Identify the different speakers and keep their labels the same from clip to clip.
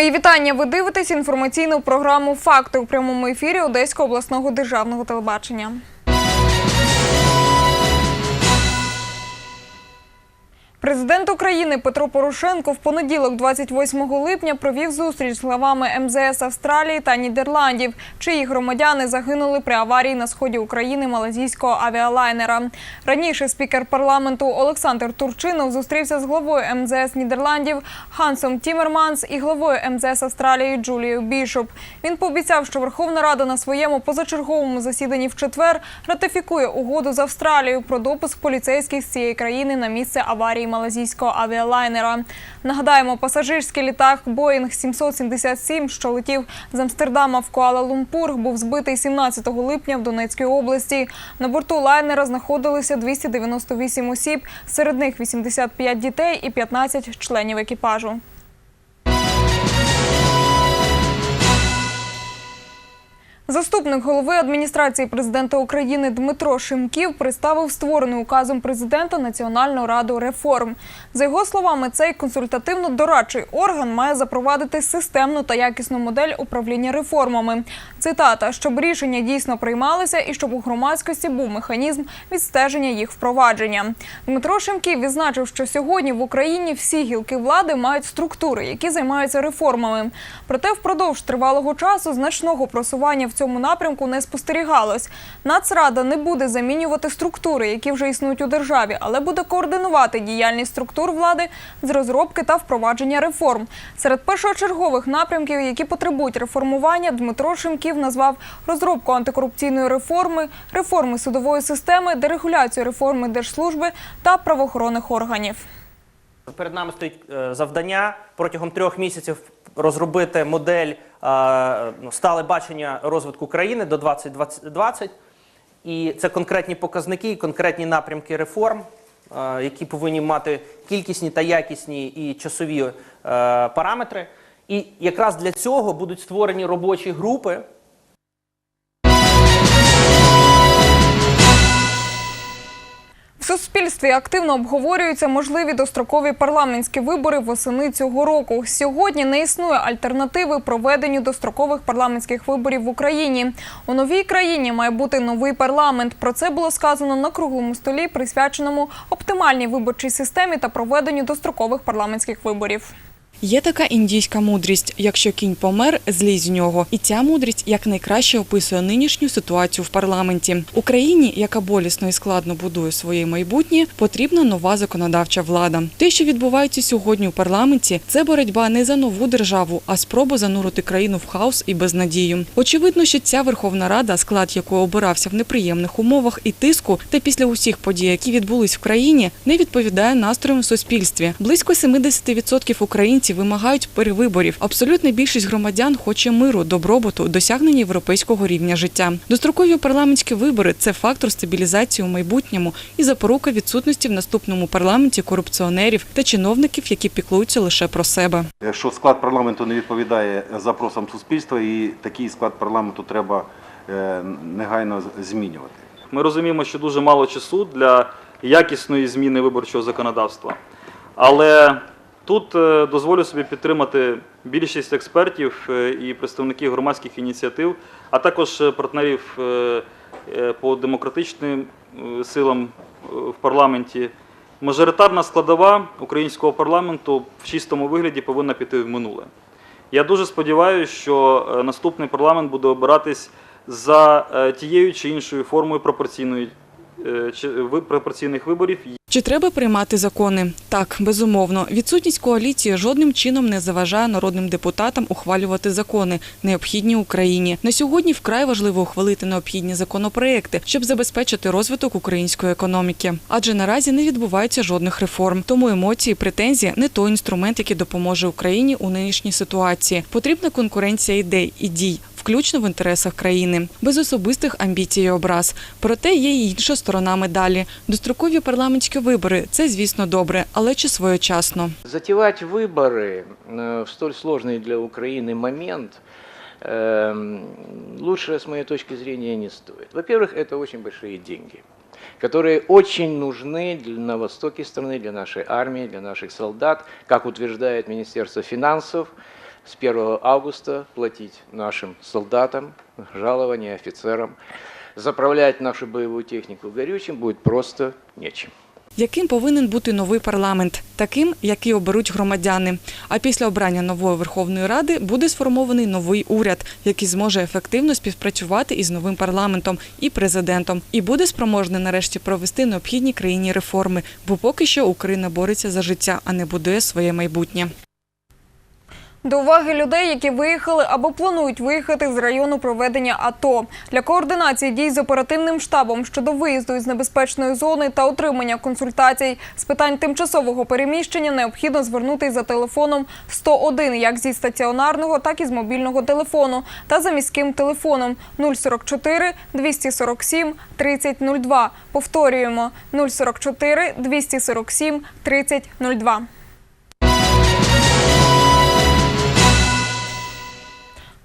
Speaker 1: Мої вітання. Ви дивитесь інформаційну програму Факти у прямому ефірі Одеського обласного державного телебачення. Президент України Петро Порошенко в понеділок, 28 липня, провів зустріч з главами МЗС Австралії та Нідерландів, чиї громадяни загинули при аварії на сході України малазійського авіалайнера. Раніше спікер парламенту Олександр Турчинов зустрівся з главою МЗС Нідерландів Хансом Тімерманс і главою МЗС Австралії Джулією Бішоп. Він пообіцяв, що Верховна Рада на своєму позачерговому засіданні в четвер ратифікує угоду з Австралією про допуск поліцейських з цієї країни на місце аварії малазійського авіалайнера. Нагадаємо, пасажирський літак Боїнг 777, що летів з Амстердама в Куала-Лумпур, був збитий 17 липня в Донецькій області. На борту лайнера знаходилися 298 осіб, серед них 85 дітей і 15 членів екіпажу. Заступник голови адміністрації президента України Дмитро Шимків представив створену указом президента Національну раду реформ. За його словами, цей консультативно-дорадчий орган має запровадити системну та якісну модель управління реформами. Цитата, щоб рішення дійсно приймалися і щоб у громадськості був механізм відстеження їх впровадження. Дмитро Шимків відзначив, що сьогодні в Україні всі гілки влади мають структури, які займаються реформами. Проте впродовж тривалого часу значного просування в цьому напрямку не спостерігалось. Нацрада не буде замінювати структури, які вже існують у державі, але буде координувати діяльність структур влади з розробки та впровадження реформ. Серед першочергових напрямків, які потребують реформування, Дмитро Шимків назвав розробку антикорупційної реформи, реформи судової системи, дерегуляцію реформи держслужби та правоохоронних органів.
Speaker 2: Перед нами стоїть е, завдання протягом трьох місяців розробити модель ну, стале бачення розвитку країни до 2020. І це конкретні показники, конкретні напрямки реформ, які повинні мати кількісні та якісні і часові е, параметри. І якраз для цього будуть створені робочі групи.
Speaker 1: Суспільстві активно обговорюються можливі дострокові парламентські вибори восени цього року. Сьогодні не існує альтернативи проведенню дострокових парламентських виборів в Україні. У новій країні має бути новий парламент. Про це було сказано на круглому столі, присвяченому оптимальній виборчій системі та проведенню дострокових парламентських виборів.
Speaker 3: Є така індійська мудрість: якщо кінь помер, злізь з нього. І ця мудрість якнайкраще описує нинішню ситуацію в парламенті. Україні, яка болісно і складно будує своє майбутнє, потрібна нова законодавча влада. Те, що відбувається сьогодні у парламенті, це боротьба не за нову державу, а спроба занурити країну в хаос і безнадію. Очевидно, що ця Верховна Рада, склад якої обирався в неприємних умовах і тиску, та після усіх подій, які відбулись в країні, не відповідає настроям в суспільстві. Близько 70% українців вимагають перевиборів. Абсолютна більшість громадян хоче миру, добробуту, досягнення європейського рівня життя. Дострокові парламентські вибори це фактор стабілізації у майбутньому і запорука відсутності в наступному парламенті корупціонерів та чиновників, які піклуються лише про себе.
Speaker 4: що склад парламенту не відповідає запросам суспільства, і такий склад парламенту треба е, негайно змінювати.
Speaker 5: Ми розуміємо, що дуже мало часу для якісної зміни виборчого законодавства. Але тут е, дозволю собі підтримати більшість експертів е, і представників громадських ініціатив, а також е, партнерів по демократичним силам в парламенті. Мажоритарна складова українського парламенту в чистому вигляді повинна піти в минуле. Я дуже сподіваюся, що наступний парламент буде обиратись за тією чи іншою формою пропорційної пропорційних виборів.
Speaker 3: Чи треба приймати закони? Так, безумовно. Відсутність коаліції жодним чином не заважає народним депутатам ухвалювати закони, необхідні Україні. На сьогодні вкрай важливо ухвалити необхідні законопроекти, щоб забезпечити розвиток української економіки. Адже наразі не відбувається жодних реформ. Тому емоції, претензії не той інструмент, який допоможе Україні у нинішній ситуації. Потрібна конкуренція ідей і дій Включно в інтересах країни, без особистих амбіцій і образ. Проте є й інша сторона медалі. Дострокові парламентські вибори це, звісно, добре, але чи своєчасно.
Speaker 6: Затевать выборы э, в столь сложный для Украины момент эм, лучше, с моей точки зрения, не стоит. Во-первых, это очень большие деньги, которые очень нужны для- на востоке страны, для нашей армии, для наших солдат, как утверждает Министерство финансов. с 1 августа платить нашим солдатам, жалования офицерам, заправлять нашу боевую технику горючим будет просто нечем.
Speaker 3: Яким повинен бути новий парламент? Таким, який оберуть громадяни. А після обрання нової Верховної Ради буде сформований новий уряд, який зможе ефективно співпрацювати із новим парламентом і президентом, і буде спроможний нарешті провести необхідні країні реформи, бо поки що Україна бореться за життя, а не будує своє майбутнє.
Speaker 1: До уваги людей, які виїхали або планують виїхати з району проведення АТО для координації дій з оперативним штабом щодо виїзду із небезпечної зони та отримання консультацій з питань тимчасового переміщення необхідно звернутися за телефоном 101 як зі стаціонарного, так і з мобільного телефону та за міським телефоном 044 247 3002. Повторюємо 044 247 3002.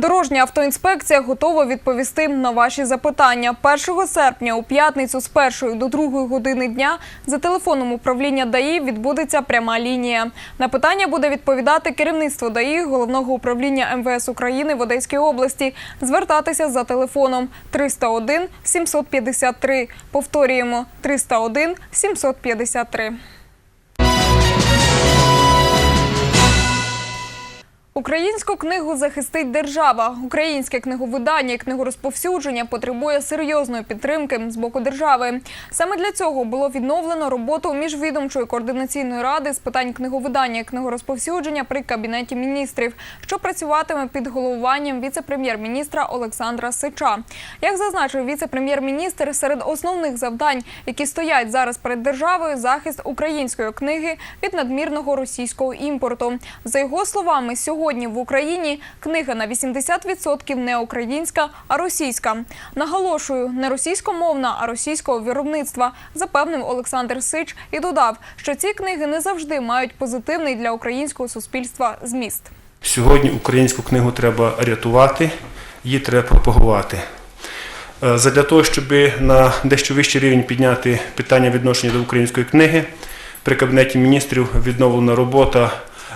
Speaker 1: Дорожня автоінспекція готова відповісти на ваші запитання. 1 серпня у п'ятницю з 1 до 2 години дня за телефоном управління ДАІ відбудеться пряма лінія. На питання буде відповідати керівництво ДАІ Головного управління МВС України в Одеській області. Звертатися за телефоном 301 753. Повторюємо 301 753. Українську книгу захистить держава. Українське книговидання і книгорозповсюдження потребує серйозної підтримки з боку держави. Саме для цього було відновлено роботу міжвідомчої координаційної ради з питань книговидання і книгорозповсюдження при кабінеті міністрів, що працюватиме під головуванням віце-прем'єр-міністра Олександра Сича. Як зазначив віце-прем'єр-міністр, серед основних завдань, які стоять зараз перед державою, захист української книги від надмірного російського імпорту. За його словами, сьогодні в Україні книга на 80% не українська, а російська. Наголошую, не російськомовна, а російського виробництва, запевнив Олександр Сич і додав, що ці книги не завжди мають позитивний для українського суспільства зміст.
Speaker 7: Сьогодні українську книгу треба рятувати, її треба пропагувати. Е, Задля того, щоб на дещо вищий рівень підняти питання відношення до української книги, при Кабінеті міністрів відновлена робота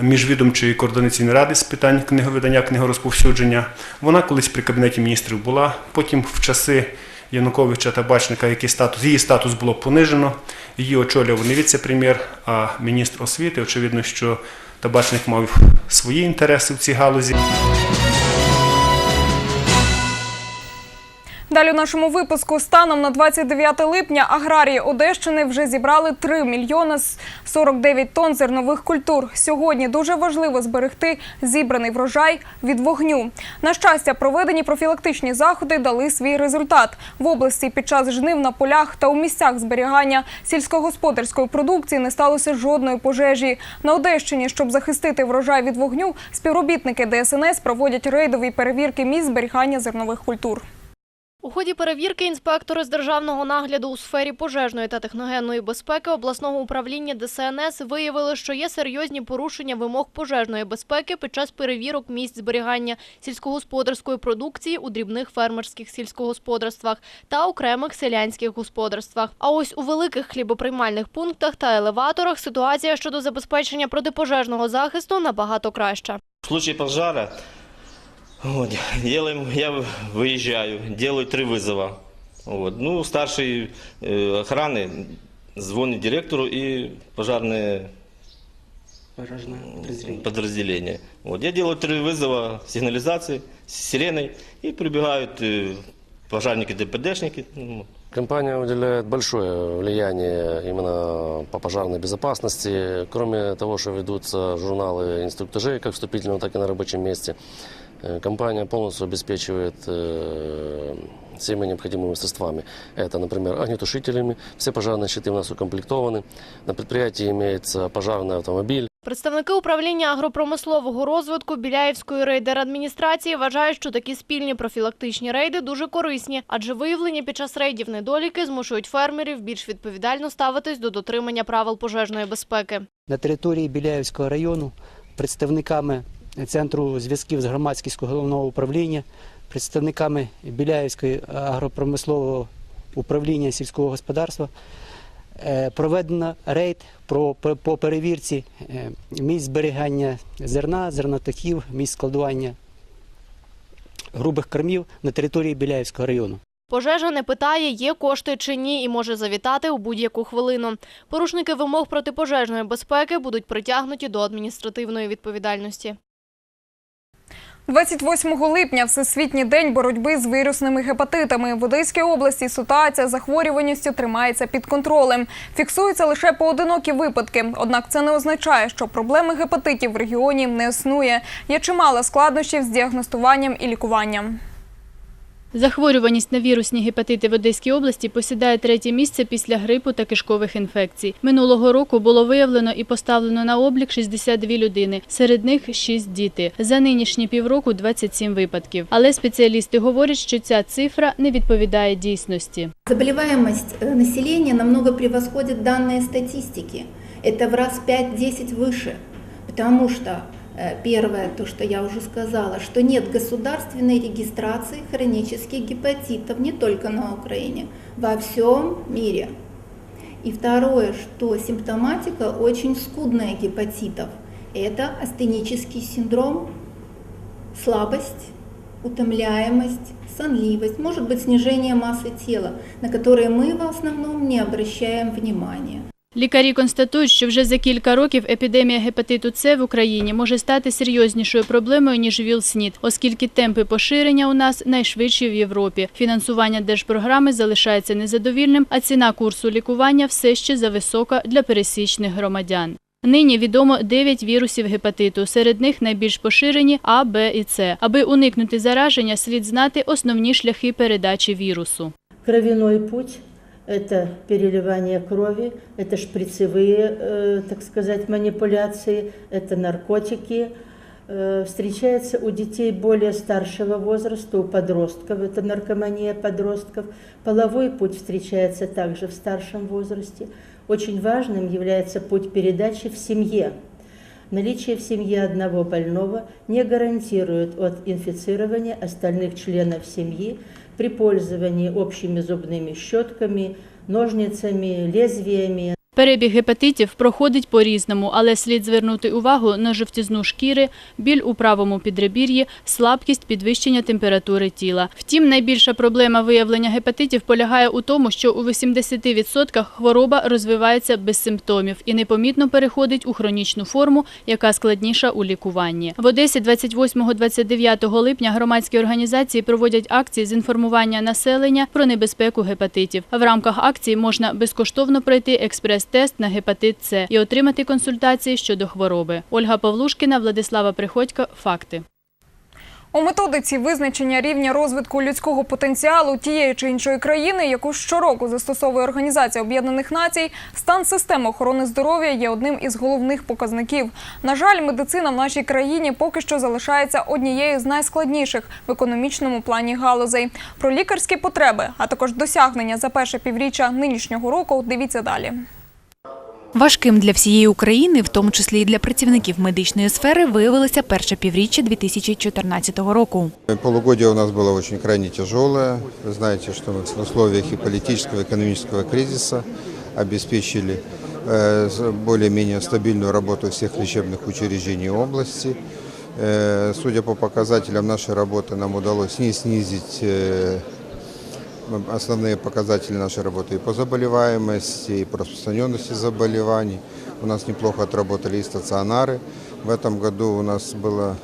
Speaker 7: міжвідомчої координаційної ради з питань книговидання, книгорозповсюдження. Вона колись при Кабінеті міністрів була, потім в часи Януковича та Бачника який статус, її статус було понижено. Її очолював не віце-прем'єр, а міністр освіти. Очевидно, що Табачник мав свої інтереси в цій галузі.
Speaker 1: Далі у нашому випуску станом на 29 липня аграрії Одещини вже зібрали 3 мільйона 49 тонн зернових культур. Сьогодні дуже важливо зберегти зібраний врожай від вогню. На щастя, проведені профілактичні заходи дали свій результат. В області під час жнив на полях та у місцях зберігання сільськогосподарської продукції не сталося жодної пожежі. На Одещині, щоб захистити врожай від вогню, співробітники ДСНС проводять рейдові перевірки місць зберігання зернових культур.
Speaker 8: У ході перевірки інспектори з державного нагляду у сфері пожежної та техногенної безпеки обласного управління ДСНС виявили, що є серйозні порушення вимог пожежної безпеки під час перевірок місць зберігання сільськогосподарської продукції у дрібних фермерських сільськогосподарствах та окремих селянських господарствах. А ось у великих хлібоприймальних пунктах та елеваторах ситуація щодо забезпечення протипожежного захисту набагато краща.
Speaker 9: В случае пожара вот, делаем, я выезжаю, делаю три вызова. Вот. Ну, старший э, охраны звонит директору и пожарное подразделение. Вот. Я делаю три вызова сигнализации с сиреной и прибегают э, пожарники, ДПДшники. Ну,
Speaker 10: Компания уделяет большое влияние именно по пожарной безопасности. Кроме того, что ведутся журналы инструктажей, как вступительного, так и на рабочем месте, компания полностью обеспечивает э, всеми необходимыми средствами. Это, например, огнетушителями. Все пожарные щиты у нас укомплектованы. На предприятии имеется пожарный автомобиль.
Speaker 8: Представники управління агропромислового розвитку Біляївської рейдерадміністрації вважають, що такі спільні профілактичні рейди дуже корисні, адже виявлені під час рейдів недоліки змушують фермерів більш відповідально ставитись до дотримання правил пожежної безпеки.
Speaker 11: на території Біляївського району представниками Центру зв'язків з громадськістю головного управління, представниками Біляївської агропромислового управління сільського господарства Е, Проведено рейд по- перевірці е, місць зберігання зерна, зернотоків, місць складування грубих кормів на території Біляївського району.
Speaker 8: Пожежа не питає, є кошти чи ні, і може завітати у будь-яку хвилину. Порушники вимог протипожежної безпеки будуть притягнуті до адміністративної відповідальності.
Speaker 1: 28 липня Всесвітній день боротьби з вірусними гепатитами. В Одеській області ситуація з захворюваністю тримається під контролем. Фіксуються лише поодинокі випадки. Однак це не означає, що проблеми гепатитів в регіоні не існує. Є чимало складнощів з діагностуванням і лікуванням.
Speaker 12: Захворюваність на вірусні гепатити в Одеській області посідає третє місце після грипу та кишкових інфекцій. Минулого року було виявлено і поставлено на облік 62 людини, серед них 6 діти. За нинішні півроку 27 випадків. Але спеціалісти говорять, що ця цифра не відповідає дійсності.
Speaker 13: Заболеваемость э, населения намного превосходит данные статистики. Это в раз 5-10 выше, потому что э, первое, то, что я уже сказала, что нет государственной регистрации хронических гепатитов не только на Украине, во всем мире. И второе, что симптоматика очень скудная гепатитов. Это астенический синдром, слабость, утомляемость, сонливость, может быть снижение массы тела, на которые мы в основном не обращаем внимания.
Speaker 12: Лікарі констатують, що вже за кілька років епідемія гепатиту С в Україні може стати серйознішою проблемою ніж ВІЛ-СНІД, оскільки темпи поширення у нас найшвидші в Європі. Фінансування держпрограми залишається незадовільним, а ціна курсу лікування все ще зависока для пересічних громадян. Нині відомо 9 вірусів гепатиту. Серед них найбільш поширені А, Б і С. Аби уникнути зараження, слід знати основні шляхи передачі вірусу.
Speaker 14: Кровяной путь – это переливание крови, это шприцевые, э, так сказать, манипуляции, это наркотики. Э, Встречается у детей более старшего возраста, у подростков, это наркомания подростков. Половой путь встречается также в старшем возрасте. Очень важным является путь передачи в семье. Наличие в семье одного больного не гарантирует от инфицирования остальных членов семьи при пользовании общими зубными щетками, ножницами, лезвиями.
Speaker 12: Перебіг гепатитів проходить по-різному, але слід звернути увагу на жовтізну шкіри, біль у правому підребір'ї, слабкість, підвищення температури тіла. Втім, найбільша проблема виявлення гепатитів полягає у тому, що у 80% хвороба розвивається без симптомів і непомітно переходить у хронічну форму, яка складніша у лікуванні. В Одесі 28-29 липня громадські організації проводять акції з інформування населення про небезпеку гепатитів. В рамках акції можна безкоштовно пройти експрес-тест на гепатит С і отримати консультації щодо хвороби. Ольга Павлушкіна, Владислава Приходько. Факти.
Speaker 1: У методиці визначення рівня розвитку людського потенціалу тієї чи іншої країни, яку щороку застосовує Організація Об'єднаних Націй, стан системи охорони здоров'я є одним із головних показників. На жаль, медицина в нашій країні поки що залишається однією з найскладніших в економічному плані галузей. Про лікарські потреби, а також досягнення за перше півріччя нинішнього року. Дивіться далі.
Speaker 15: Важким для всієї України, в тому числі і для працівників медичної сфери, виявилося перше півріччя 2014 року.
Speaker 16: Полугодие у нас было очень крайне тяжелое. Вы знаете, что мы в условиях и политического, и экономического кризиса обеспечили э, с- более-менее стабильную работу всех лечебных учреждений области. Э, Судя по показателям нашей работы, нам удалось не снизить э, основные показатели нашей работы и по заболеваемости, и по распространенности заболеваний. У нас неплохо отработали и стационары. В этом году у нас было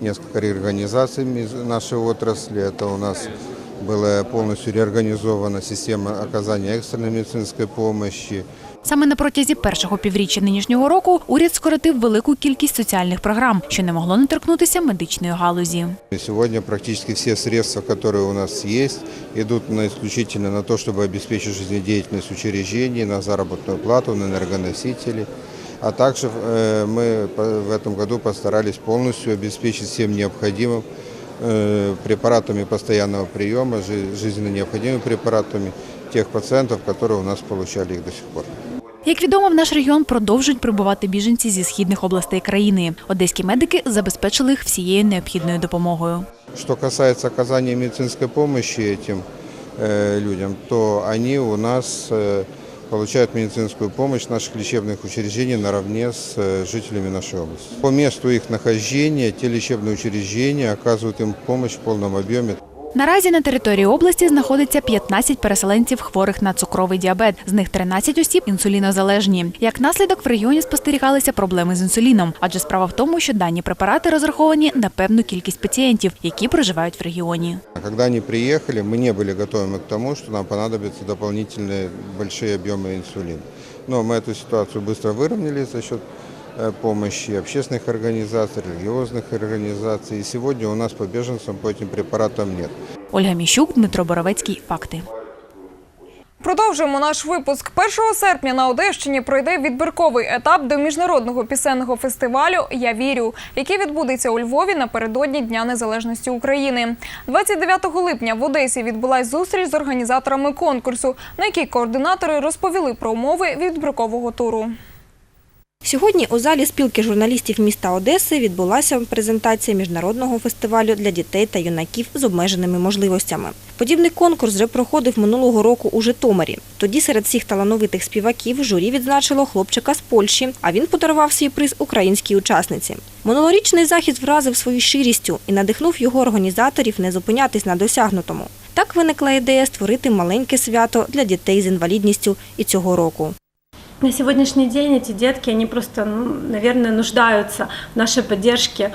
Speaker 16: несколько реорганизаций из нашей отрасли. Это у нас была полностью реорганизована система оказания экстренной медицинской помощи.
Speaker 15: Саме на протязі першого півріччя нинішнього року уряд скоротив велику кількість соціальних програм, що не могло не торкнутися медичної галузі.
Speaker 16: И сегодня практически все средства, которые у нас есть, идут на исключительно на то, чтобы обеспечить жизнедеятельность учреждений, на заработную плату, на энергоносители. А также э, мы по- в этом году постарались полностью обеспечить всем необходимым э, препаратами постоянного приема, жи- жизненно необходимыми препаратами тех пациентов, которые у нас получали их до сих пор.
Speaker 15: Як відомо, в наш регіон продовжують прибувати біженці зі східних областей країни. Одеські медики забезпечили їх всією необхідною допомогою.
Speaker 16: Что касается оказания медицинской помощи этим э, людям, то они у нас э, получают медицинскую помощь наших лечебных учреждений наравне с э, жителями нашей области. По месту их нахождения те лечебные учреждения оказывают им помощь в полном объеме.
Speaker 15: Наразі на території області знаходиться 15 переселенців хворих на цукровий діабет. З них 13 осіб інсулінозалежні. Як наслідок в регіоні спостерігалися проблеми з інсуліном, адже справа в тому, що дані препарати розраховані на певну кількість пацієнтів, які проживають в регіоні.
Speaker 16: А Когда они приехали, мы не были готовы к тому, что нам понадобятся дополнительные большие объемы инсулина. Но мы эту ситуацию быстро выровняли за счет э, помощи общественных организаций, религиозных организаций. И сегодня у нас по беженцам по этим препаратам нет.
Speaker 15: Ольга Міщук, Дмитро Боровецький. Факти.
Speaker 1: Продовжуємо наш випуск. 1 серпня на Одещині пройде відбірковий етап до міжнародного пісенного фестивалю Я вірю, який відбудеться у Львові напередодні Дня Незалежності України. 29 липня в Одесі відбулась зустріч з організаторами конкурсу, на якій координатори розповіли про умови відбіркового туру.
Speaker 17: Сьогодні у залі спілки журналістів міста Одеси відбулася презентація міжнародного фестивалю для дітей та юнаків з обмеженими можливостями. Подібний конкурс вже проходив минулого року у Житомирі. Тоді серед всіх талановитих співаків журі відзначило хлопчика з Польщі, а він подарував свій приз українській учасниці. Минулорічний захід вразив свою щирістю і надихнув його організаторів не зупинятись на досягнутому. Так виникла ідея створити маленьке свято для дітей з інвалідністю і цього року.
Speaker 18: На сегодняшний день эти детки, они просто, ну, наверное, нуждаются в нашей поддержке,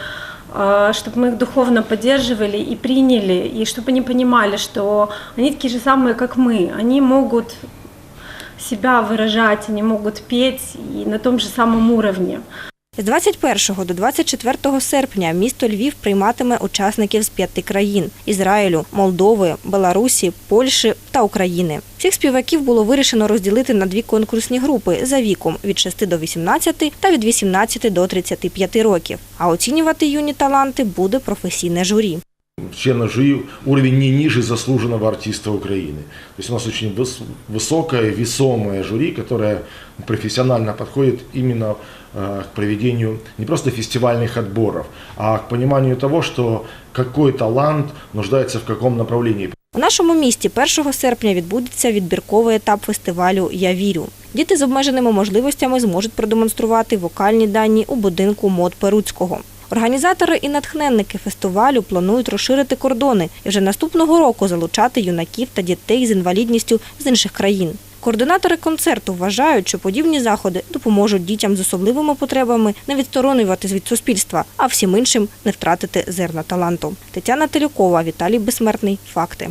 Speaker 18: э, чтобы мы их духовно поддерживали и приняли, и чтобы они понимали, что они такие же самые, как мы. Они могут себя выражать, они могут петь и на том же самом уровне.
Speaker 17: З 21 до 24 серпня місто Львів прийматиме учасників з п'яти країн – Ізраїлю, Молдови, Беларусі, Польщі та України. Всіх співаків було вирішено розділити на дві конкурсні групи за віком від 6 до 18 та від 18 до 35 років. А оцінювати юні таланти буде професійне журі.
Speaker 19: членов жюри уровень не ниже заслуженного артиста Украины. То есть у нас очень выс- высокое, весомое жюри, которое профессионально подходит именно э, к проведению не просто фестивальных отборов, а к пониманию того, что какой талант нуждается в каком направлении.
Speaker 17: У нашому місті 1 серпня відбудеться відбірковий етап фестивалю Я вірю. Діти з обмеженими можливостями зможуть продемонструвати вокальні дані у будинку мод Перуцького. Організатори і натхненники фестивалю планують розширити кордони і вже наступного року залучати юнаків та дітей з інвалідністю з інших країн. Координатори концерту вважають, що подібні заходи допоможуть дітям з особливими потребами не відсторонюватись від суспільства, а всім іншим не втратити зерна таланту. Тетяна Телюкова, Віталій Безсмертний. Факти.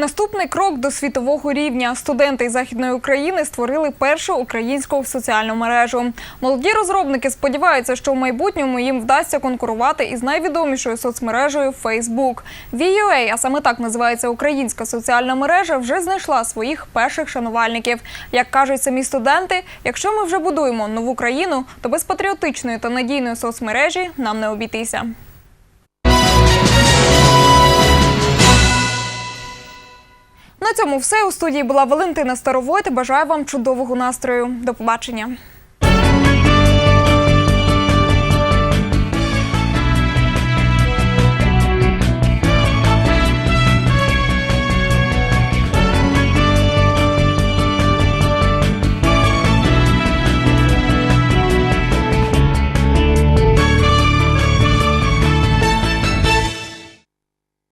Speaker 1: Наступний крок до світового рівня. Студенти Західної України створили першу українську соціальну мережу. Молоді розробники сподіваються, що в майбутньому їм вдасться конкурувати із найвідомішою соцмережею Facebook. VUA, а саме так називається українська соціальна мережа, вже знайшла своїх перших шанувальників. Як кажуть самі студенти, якщо ми вже будуємо нову країну, то без патріотичної та надійної соцмережі нам не обійтися. На цьому все у студії була Валентина Старовойт. Бажаю вам чудового настрою. До побачення.